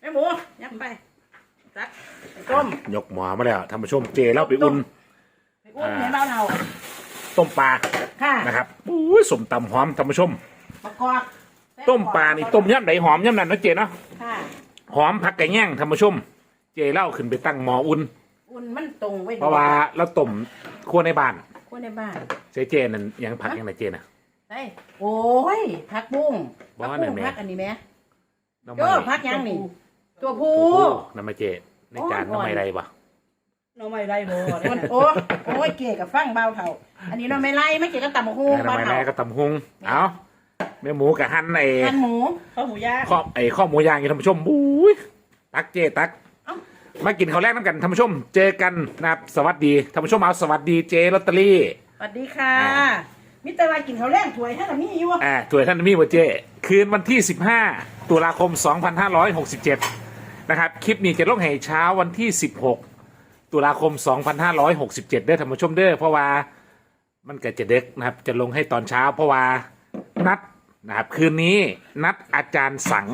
แม่หมูยับไปตักไปต้มยกหมอมาแล้วท่านผู้ชมเจแล้วไปอุ่น ไปอุ้มเนี่ยเบาเท่าต้มปลาค่ะนะครับอู้ยสมตำหอมท่านผู้ชม ประกอบต้มปลานี่ต้มย่ำไหนหอมย่ำนั้นนะเจเนาะค่ะ หอมผักไก่แง่งท่านผู้ชม เจเล่าขึ้นไปตั้งหมออุ่น อุ่นมันตรงไว้เพราะว่าเราต้มคั่วในบ้านคนในบ้านเจเจนั่นยังผักยังไงเจนะ ไอ้โอ้ยพักบุ้งบ่พักนั่บุ้นงแหม่พักอันนี้ไหมน้ำโจ้พักยังนี่ ตัวผู้โอ้น้ำมาเจในจานโอ้ย น้ำไม่ไรบ่เราไม่ไล่โบมันโอ้โอ้ยเก๋กับฟังเบาเท่าอันนี้เราไม่ไล่ไม่เก๋กับตำบักหุ่งน้ำเบาไม่ไรเท่าก็ตำหุงเอาแม่หมูกับหั่นไอ้กันหมู ข้าวหมูย่างข้อไอ้ข้อหมูย่างอยู่ท่านผู้ชมบุ้ยตักเจตัก เอ้า มากินข้าวแรกน้ำกันท่านผู้ชม เจอกันนะครับสวัสดีท่านผู้ชมเอาสวัสดีเจลอตเตอรี่ สวัสดีค่ะ อ่า มิตรวายกินข้าวแรงถวยให้เรามีอยู่อ่าถวยท่านมีวเจ คืนวันที่ 15 ตุลาคม 2567 นะครับ คลิปนี้จะลงให้เช้าวันที่ 16 ตุลาคม 2567ได้อท่านผู้ชมเด้อเพราะว่ามันก็จะเด็กนะครับ จะลงให้ตอนเช้า เพราะว่านัดนะครับคืนนี้นัดอาจารย์สัง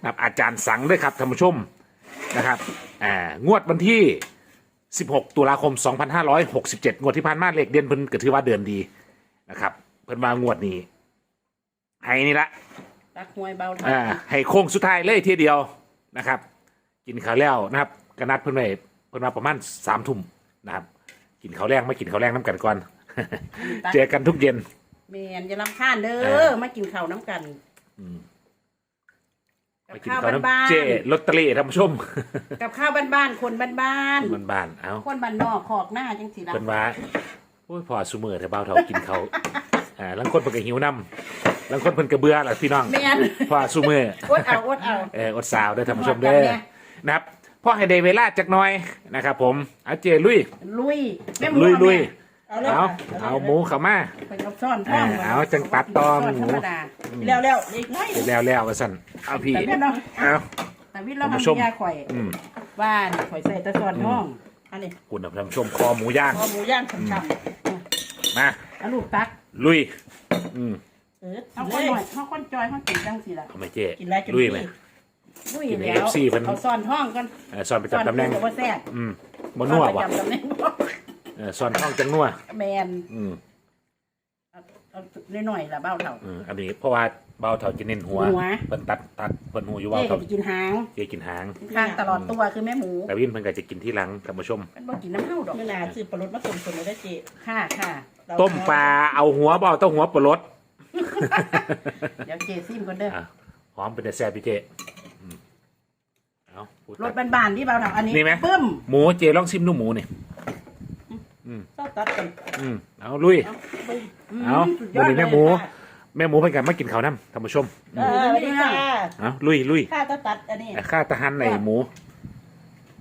นะครับอาจารย์สังด้วยครับท่านผู้ชมนะครับอ่างวดวันที่ 16 ตุลาคม 2567 งวดที่ผ่านมาเลขเดือนเพิ่นก็ถือว่าเดือนดีนะครับ เพิ่นมางวดนี้ ให้นี่ละตักหวยเบาเท่าอ่าให้โค้งสุดท้ายเลยทีเดียวนะครับ กินข้าวแล้วนะครับกนัดเพิ่นไปเพิ่นมาประมาณสามทุ่มนะครับ กินข้าวแรงไม่กินข้าวแรงน้ำกันก่อน เจอกันทุกเย็นเมียนจะรำคาญเด้เอออมากินข้าวน้ำกันไปกับกินข้าวข้าวบ้าน้ำนเจลอตเตอรี่ท่านผู้ชมๆกับข้าวบ้านๆคนบ้านมันบานๆเอาๆคนบ้านนอกขอกหน้าจังสิละเพิ่นว่าโอ้ยพอสุมือแต่เบาเท่ากินเขาวอ่าลังคนเพิ่นก็หิวน้ำลังคนเพิ่นก็เบื่อล่ะพี่น้องเมียนพอสุมืออดเอาอดเอาเอออดสาวเด้อท่านผู้ชมเด้อ นะครับพ่อให้ได้เวลาจักหน่อยนะครับผมเอาเจลุย ลุยแม่หมูลุยลุย เอาเลยเอาค่ะเอาหมูเข้ามา ไปเอาซ่อนท้องเออเอาจังตัดตอนซ่หมูธรรมดาแล้วแล้วอีกน้อยแล้วแล้วว่าสั่นเอาพี่แต่เวียนเนาะเอา แต่วิทย์เราท่านผู้ทำชมยาข่อยอืมบ้านข่อยใส่ตะซ่อนท้องอันนี้คุณท่านผู้ชมคอหมูย่างพอหมูย่างช่ำมาๆเอาลูกตักลุยอืมเออเอาคนหน่อยเอาคนจอยเขากินจังสิล่ะ เอาไหมเจกินแล้วจนลุยไหมลุยกิน ให้แล้ว FC เพิ่น เอาซ่อนท้องกันเออซ่อนไปจับตำแหน่ง ซ่อนว่าแซ่บอืมบนนัวซ่อวะไปจำตำแหน่งเออซ่อนท้องจังนัวแมนอืมเอาเอาหน่อยๆละเบ้าเท่า อืมอันนี้เพราะว่าเบาเท่าจะเน้นหัวหัว เพิ่นตัดตัดเพิ่นหูอยู่เจ๊เบาก็เท่าจะกินหางเจกินหาง ข้างตลอดตัวคือแม่หมูแต่วินเพิ่นก็จะกินที่หลังท่านผู้ชม มันบ่กินน้ำเห่าดอกเมื่อนาซื้อปลาลดมาส่งคนเลยได้เจ๊ค่ะค่ะต้มปลาเอาหัวเบาต้องหัวปลาลดเดี๋ยวเจซิมก่อนเด้ออะหอมเป็นแต่แซ่บพี่เจอืม เอาพูดรตัถดบานๆที่เบาเท่าอันนี้นี่ไหม ปึ้มหมูเจลองชิมดูหมูนี่เศร้าตัดกันอืมเอาลุย เอาสุดยวัอนดนี้เลแม่ยหมู ค่ะแม่หมูเป็นกันมากินข้าวน้ำท่านผู้ชมเออสวัสดีค่ะเอาลุยลุยข้าตัดตัดอันนี้อะข้าตะหันในหมู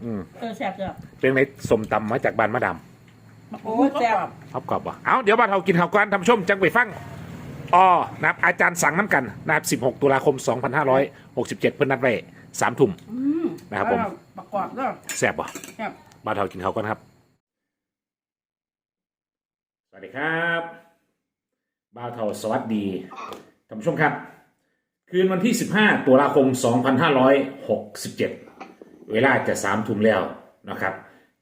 อืมเออแซ่บจ้ะเป็นในสมตำมาจากบ้านมะดโอ้แซ่บำชอบกรอบวะเอาเดี๋ยวบ้านเรากินข้าวกันท่านผู้ชมจังไปฟังอ๋อนะครับอาจารย์สั่งน้ำกันนะครับ16 ตุลาคม 2567 เพิ่นนัดไว้สามทุ่มอืม นะครับผมประกอบก็แซ่บบ่ครับบ้านเรากินข้าวกันครับ สวัสดีครับบ้าวเทาสวัสดีท่านผู้ชมครับ คืนวันที่ 15ตุลาคม 2567 เวลาจะสามทุ่มแล้วนะครับ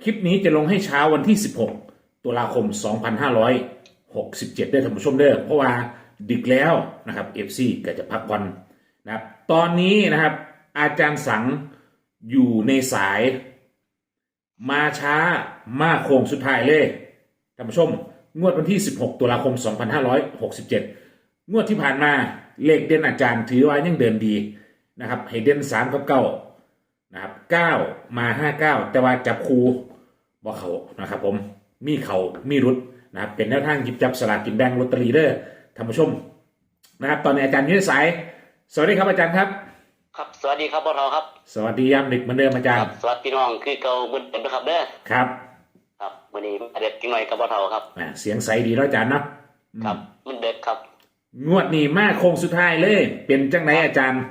คลิปนี้จะลงให้เช้าวันที่ 16ตุลาคม 2567ได้ท่านผู้ชมเด้อเพราะว่าดึกแล้วนะครับ FC ก็จะพักวันนะครับ ตอนนี้นะครับอาจารย์สัง อยู่ในสาย มาช้ามาโค้งสุดท้ายเลยท่านผู้ชม งวดวันที่ 16 ตุลาคม 2567 งวดที่ผ่านมาเลขเด่นอาจารย์ถือว่ายังเดินดีนะครับให้เด่น3กับ9นะครับ9มา 59 แต่ว่าจับคูบ่เขานะครับผมมีเขามีรุดนะครับเป็นแนวทางหยิบจับสลากกินแบ่งลอตเตอรี่เด้อท่านผู้ชมนะครับตอนนี้อาจารย์ยืนสาย สวัสดีครับอาจารย์ครับ ครับ สวัสดีครับบอทอครับ สวัสดียามดึกเหมือนเดิมอาจารครัย์บสวัสดีพี่น้องคือเก่าเหมือนเดิมนะครับเด้อครับ ครับวันนี้มาเด็ดกินหน่อยกับบอทอครับอ่าเสียงใสดีแล้วอาจารย์เนาะอืมครับ มันเด็ดครับ งวดนี้มาโค้งสุดท้ายเลย เป็นจังไหนอาจารย์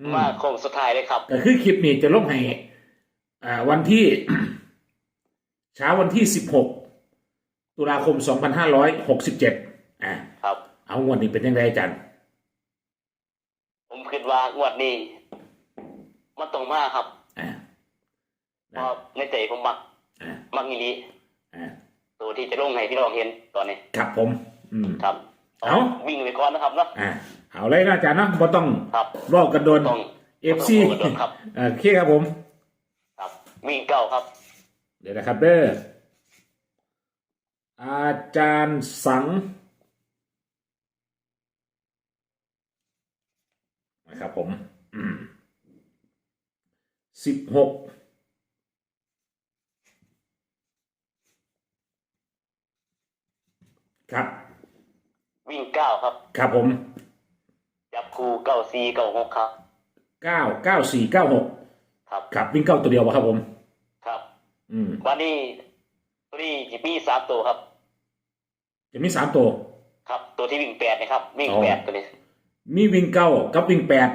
อืมว่าโค้งสุดท้ายเลยครับก็คือคลิปนี้จะลงให้อ่าวันที่เช้าวันที่สิบหกตุลาคมสองพันห้าร้อยหกสิบเจ็ดอ่าครับ เอางวดนี้เป็นยังไงอาจารย์ผมคิดว่างวดนี้ มันตรงมากครับอ่าเพราะในใจผมมักอ่ามักอีหลีอ่าตัวที่จะลงให้พี่น้องเห็นตอนนี้ ครับผม อืม ครับเอ้าวิ่งไปก่อนนะครับเนาะ อ่าเอาเลยนะอาจารย์เนาะบ่ต้องครับรอกกันโดนต้องเอฟซีต้องรอกกันโดนครับ โอเคครับผม ครับ วิ่งเก้าครับ เดี๋ยวนะครับเด้ออาจารย์สังนะครับผม สิบหกครับ วิ่งเก้าครับ ครับผม จับคู่เก้าสี่เก้าหกครับเก้าเก้าสี่เก้าหกครับครับวิ่งเก้าตัวเดียววะครับผม ครับ อืมวันนี้ตัวนี้จีบีสามตัวครับ จะมีสามตัว ครับ ตัวที่วิ่งแปดนะครับ วิ่งอ๋อแปดตัวนี้มีวิ่งเก้ากับวิ่งแปด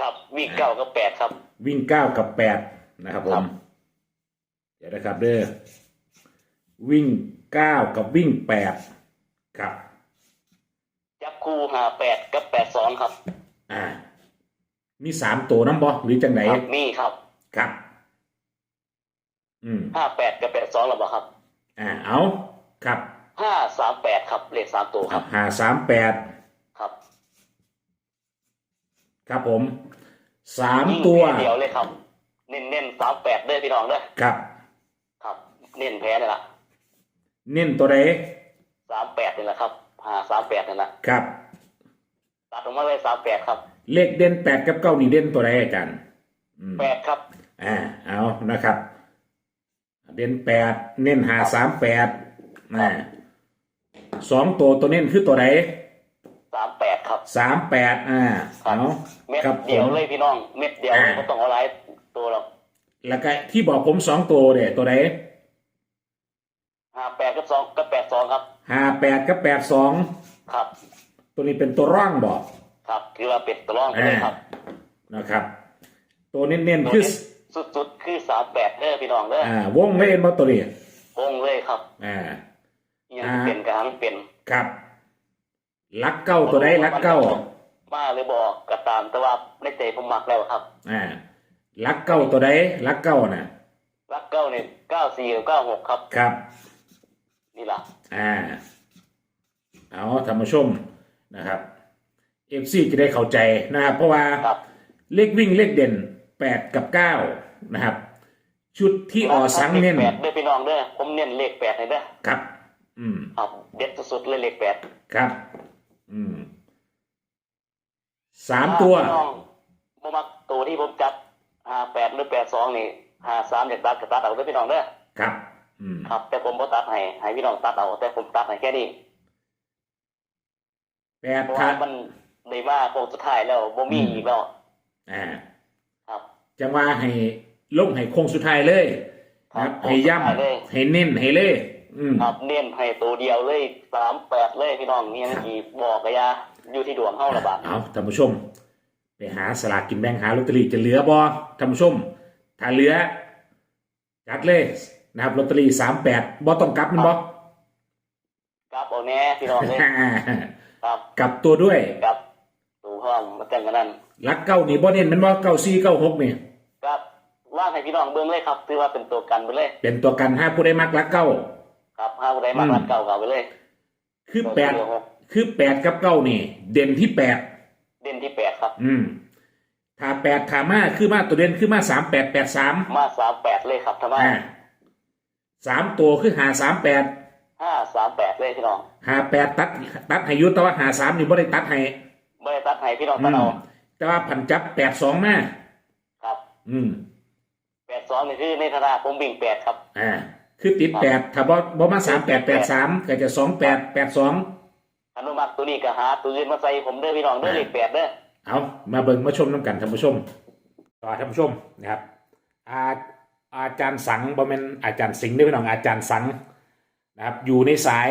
ครับ วิ่งเก้ากับแปดครับ วิ่งเก้ากับแปดนะครับผครัม บ เดี๋ยวนะครับเด้อวิ่งเก้ากับวิ่งแปดครับ จับคู่หาแปดกับแปดสองครับอ่า มีสามตัวน้ำบอหรือจังไหนครับมีครับครับ อืม ห้าแปดกับแปดสองหรือเปล่าครับอ่า เอา ครับห้าสามแปดครับเลขสามตัวครับหาสามแปดครับ ครับผม สามยิ่งตัวแพ้เดียวเลยครับ เน้นเน้นสามแปดเด้อพี่น้องเด้อครับ ครับ เน้นแพ้นี่แหละเน้นตัวใดสามแปดนี่แหละครับหาสามแปดนี่แหละครับตัดออกมาเลยสามแปดครับ เลขเด่นแปดกับเก้านี่เด่นตัวใดอาจารย์อืมแปดครับ อ่า เอานะครับ เด่นแปดเน้นหาสามแปดอ่าสองตัวตัวเน้นคือตัวไหนสามแปด ครับสามแปดอ่าครับเอาเม็ดครับผเดียวมเลยพี่น้อง เม็ดเดียวอ่าไม่ต้องเอาหลายตัวหรอกแล้วก็ที่บอกผมสองตัวเด้ตัวไหนห้าแปดกับสองกับแปดสองครับ ห้าแปดกับแปดสองครับ ตัวนี้เป็นตัวร่างบอกครับคือว่าเป็ดตัวร่องไปเลยครับนะครับ ตัวเน้นตัวๆคือนี้สุดๆคือสามแปดเด้อพี่น้องเด้ออ่าวงเล่นมาตัวนี้วงเลยครับอ่า ยังอ่าเป็นกระหังเป็น ครับ ลักเก้าตัวใดลักเก้ามาเลยบอกกระตามแต่ว่าในใจผมมักแล้วครับอ่าลักเก้าตัวใดลักเก้าน่ะรักเก้าเนี่ยเก้าสี่กับเก้าหกครับครับ นี่ล่ะอ่าเอาท่านผู้ชมนะครับเอฟซีจะได้เข้าใจนะครับ เพราะว่าครับเลขวิ่งเลขเด่นแปดกับเก้านะครับ ชุดที่ออสังเน้นลขแปดเด้อพี่น้องเด้อผมเน้นเลขแปดให้เด้อครับ อืมครับเด็ดสุดๆเลยเลขแปดครับ อืมสามตัว พี่น้องผมมักตัวที่ผมจับห้าแปดหรือแปดสองนี่ห้าสามอยากตัดก็ตัดเอาเด้อพี่น้องเด้อครับ อืม ครับ แต่ผมบ่ตัดให้ให้พี่น้องตัดเอาแต่ผมตัดให้แค่นี้แปดเพราะครัว่าบมันได้มาโค้งสุดท้ายแล้วบ่มีอีกแล้วอ่า ครับจังว่าให้ลงให้โค้งสุดท้ายเลยนะครับให้ย่โค้งสุดท้ายเลยำให้เน้นให้เลย อืมครับเน้นให้ตัวเดียวเลยสามแปดเลยพี่น้องนี่ยังกี่บอกกะยาอยู่ที่ดวงเฮาละบาดเอาท่านผู้ชม ไปหาสลากกินแบ่งหาลอตเตอรี่จะเหลือบ่ท่านผู้ชม ถ้าเหลือจัดเลยนะครับลอตเตอรี่สามแปดบ่ต้องกลับมันบ่ครับเอาแน่พี่น้องเลยครับกลับตัวด้วยครับตูห้องมาแต่งกันนั่นลักเก้านี่บ่เน้นแมันบ่เก้าสี่เก้าหกนี่ครับว่างให้พี่น้องเบิ่งเลยครับถือว่าเป็นตัวกันไปเลย เป็นตัวกันห้าผู้ได้มักลักเก้า ครับห้าผู้ใดมาอืมรัดเก่าเก่าไปเลยคือตัวแปดเดียวหกคือแปดกับเก้านี่ เด่นที่แปดเด่นที่แปดครับ อืมถ้าแปดขามาคือมาตัวเด่นคือมาสามแปดแปดสามมาสามแปดเลยครับทำไมอ่าสามตัวคือหาสามแปดห้าสามแปดเลยพี่น้องหาแปดตัดตัดให้อยุแต่ว่าหาสามนี่บ่ได้ตัดให้ไม่ได้ตัดให้พี่น้องอืตัดมเอาแต่ว่าผันจับแปดสองมาครับ อืมแปดสองนี่คือในธนาผมวิ่งแปดครับ อ่า คือติดแปดถ้าบ่บ่มาสามแปดแปดสามก็จะสองแปดแปดสองอนุมัติตัวนี้ก็หาตัวอื่นมาใส่ผมเด้อพี่น้องเด้อเลขแปดเด้อเอามาเบิ่งมาชมน้ำกันท่านผู้ชมต่อท่านผู้ชมนะครับ อาอาจารย์สังบ่แม่นอาจารย์สิงห์เด้อพี่น้องอาจารย์สังนะครับ อยู่ในสาย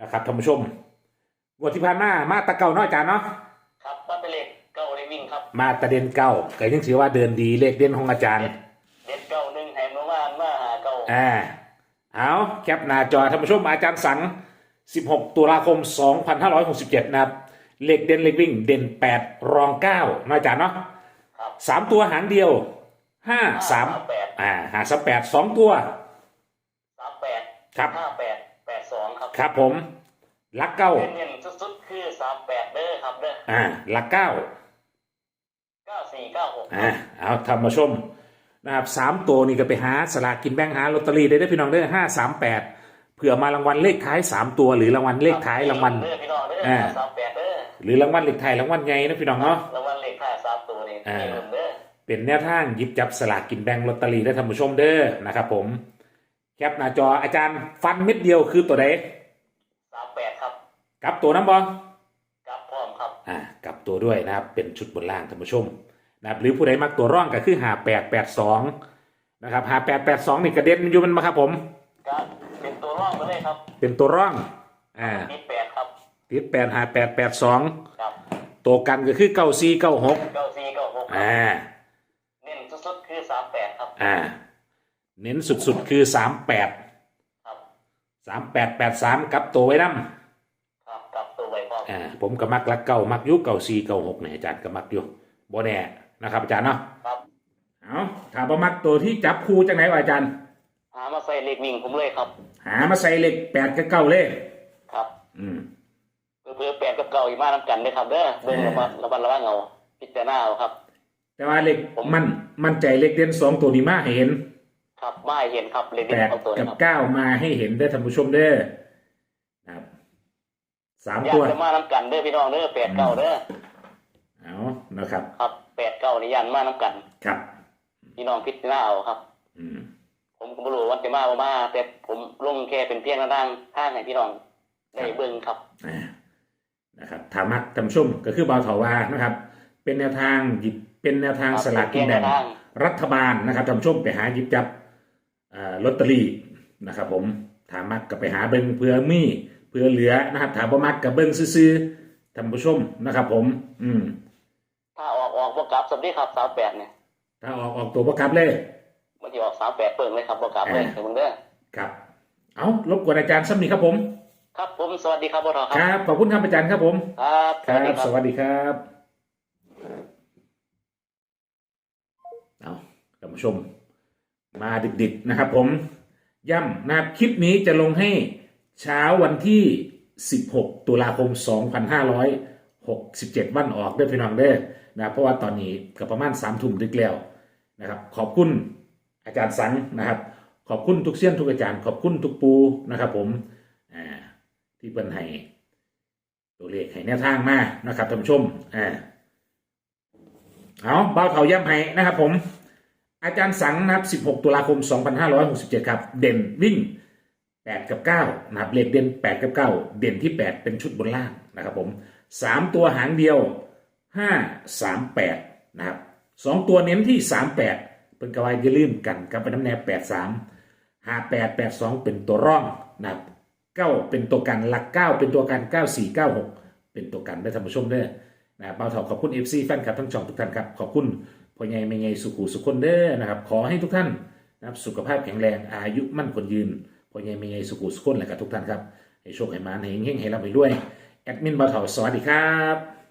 นะครับท่านผู้ชมงวดที่ผ่านมามาตะเก่าเนาะอาจารย์เนาะครับมันเป็นเลขเก้าได้วิ่งครับ มาตะเด่นเก้าก็ยังถือว่าเดินดีเลขเด่นของอาจารย์ อ่า เอาแคปหน้าจอท่านผู้ชมอาจารย์สัง 16 ตุลาคม 2567 นะครับ เลขเด่นเลขวิ่ง เด่น 8 รอง 9นะอาจารย์เนาะครับสามตัวหางเดียว ห้าสามแปดอ่าหาสามแปดสองตัวสามแปดครับห้าแปดแปดสองครับ ครับผมลักเก้าเน้นๆสุดๆคือสามแปดเด้อครับเด้ออ่าลักเก้าเก้าสี่เก้าหกอ่าเอาทำมาชม นะครับสามตัวนี่ก็ไปหาสลากกินแบ่งหาลอตเตอรี่ได้ได้อพี่น้องเด้อห้าสามแปดเผื่อมารางวัลเลขท้ายสามตัวหรือรางวัลเลขท้ายรางวัลเด้อพี่น้องเด้ออ่าสามแปดเด้อหรือรางวัลเลขไทายรางวัลใหญ่นะพี่น้องเนาะรางวัลเลขท้ายสามตัวนี่อ่ามีเงินเด้อเป็นแนวทางหยิบจับสลากกินแบ่งลอตเตอรี่ได้ท่านผู้ชมเด้อนะครับผมแคปหน้าจออาจารย์ฟันเม็ดเดียวคือตัวใดสามแปดครับกลับตัวน้ำบอลกับพร้อมครับอ่ากลับตัวด้วยนะครับเป็นชุดบนล่างท่านผู้ชม นะครับหรือผู้ใดมักตัวร่องก็คือหาแปดแปดสองนะครับหาแปดแปดสองนี่กระเด็นอยู่มันมาครับผม ครับเป็นตัวร่องไปเลยครับ เป็นตัวร่องอ่ามีแปดครับติดแปดหาแปดแปดสองครับตัวกันก็คือเก้าสี่เก้าหกเก้าสี่เก้าหกครับอ่าเน้นสุดๆคือสามแปดครับอ่าเน้นสุดๆคือสามแปดครับสามแปดแปดสามกลับตัวไว้น้ำครับกับตัวไว้พร้อมอ่าผมก็มักรักเก่ามักอยุเก่าซีเก่าหกเนี่ยอาจารย์ก็มักอยู่บ่แน่ นะครับอาจารย์เนาะครับเอาถามว่ามักตัวที่จับคู่จังไหนวะอาจารย์ หามาใส่เลขวิ่งผมเลยครับ หามาใส่เหล็กแปดกับเก้าเลยครับ อืมเพื่อแปดกับเก่าอีกมาน้ำกันเลยครับเด้อเบิ่งระมัดระมัดระวังเอาพิจารณาเอาครับ แต่ว่าเหล็กมันมันใจเหล็กเด่นสองตัวนี้มาให้เห็น ครับมาให้เห็นครับเลขแปเด่นดของตัวกันี้บครับเก้ามาให้เห็นได้อท่านผู้ชมเด้อนะครับสามอยาตักว จะมาน้ำกันเด้อพี่น้องเด้อแปดเก้าเด้อ เอานะครับครับแปดเก้านี่ยันมาน้ำกัน ครับพี่น้องพิจารณาเอาครับ อืมผมก็ไม่รู้ว่าจะมาบ่มา แต่ผมลงแค่เป็นเพียงหน้าทางทางให้พี่น้องได้เบิ่งครับอ่านะครับถามักท่านผู้ชมก็คือบาวเถาวานะครับ เป็นแนวทางหยิบเป็นแนวทางครับสลากกินแบ่งเป็นแนวทางรัฐบาลนะครับท่านผู้ชมไปหาหยิบจับอ่าลอตเตอรี่นะครับ ผมถามมักก็ไปหาเบิ้งเพื่อมีเพื่อเหลือนะครับถามบ่มักกับเบิ้งซื้อๆท่านผู้ชมนะครับ ผม อืมถ้า ออกออกบ่กลับสัมดีครับสามแปดเนี่ยถ้าออกออกตัวประกับเลยมันจะออกสามแปดเปิงเลยครับบ่กลับเลยเดี๋ยวมึงเด้อครับ เอารบกวนอาจารย์สักนิดครับผม ครับผมสวัสดีครับพ่อทอคครับ รับขอบคุณครับอาจารย์ครับผมครับครับสสวัสดีครับวัสดีครับเอาท่านผู้ชม มาดึกๆนะครับผม ย่ำนะครับคลิปนี้จะลงให้เช้าวันที่ 16 ตุลาคม 2567 วันออกเด้อพี่น้องเด้อ นะเพราะว่าตอนนี้ก็ประมาณ3ทุ่มดึกแล้วนะครับ ขอบคุณอาจารย์สังนะครับ ขอบคุณทุกเสี้ยนทุกอาจารย์ ขอบคุณทุกปูนะครับ ผมที่เป็นให้ตัวเลขให้แนวทางมานะครับท่านผู้ชมอ่าเอาเบาเถาย่ำให้นะครับ ผม อาจารย์สังนะครับ 16 ตุลาคม 2567 ครับ เด่นวิ่ง 8 กับ 9 นะครับเลขเด่น 8 กับ 9 เด่นที่ 8 เป็นชุดบนล่างนะครับ ผม 3 ตัวหางเดียว 5 3 8นะครับ2ตัวเน้นที่38เป็นกระวายอย่าลืมกันกับเป็นน้ำแนว83 58 82เป็นตัวร่องนะครับเก้าเป็นตัวกันหลักเก้าเป็นตัวกันเก้าสี่เก้าหกเป็นตัวกันได้ท่านผู้ชมเด้อนะครับเบาเถาขอบคุณเอฟซีแฟนคลับทั้งช่องทุกท่านครับ ขอบคุณพ่อใหญ่แม่ใหญ่สุขุสุขคนเด้อนะครับ ขอให้ทุกท่านนะครับสุขภาพแข็งแรงอายุมั่นคนยืนพ่อใหญ่แม่ใหญ่สุขุสุขคนและกับทุกท่านครับให้โชคให้มาให้เฮงให้ร่ำให้รวยแอดมินเบาเถาสวัสดีครับ